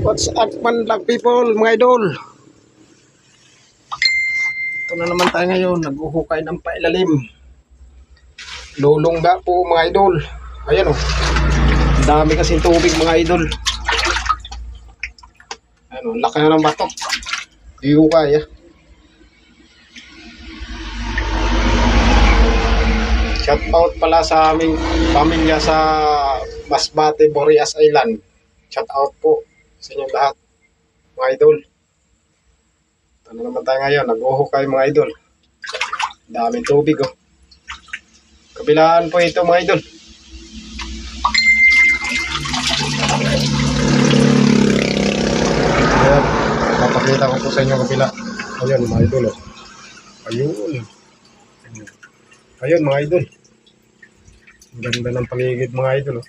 What's up man lang people, mga idol? Ito na naman tayo ngayon, naghuhukay ng pailalim. Lulungga po mga idol. Ayan o. Ang dami kasing tubig mga idol. Ayan o, laki na ng bato. Di ko kaya. Shout out pala sa aming pamilya sa Masbate, Boreas Island. Shout out po sa inyong lahat, mga idol. Ano naman tayo ngayon, nag-uhukay mga idol. Daming tubig oh. Kabilaan po ito mga idol. Ayan, papakita ko po sa inyo kabila. Ayan mga idol oh. Ayun. Ayun mga idol. Ang ganda ng paligid mga idol oh.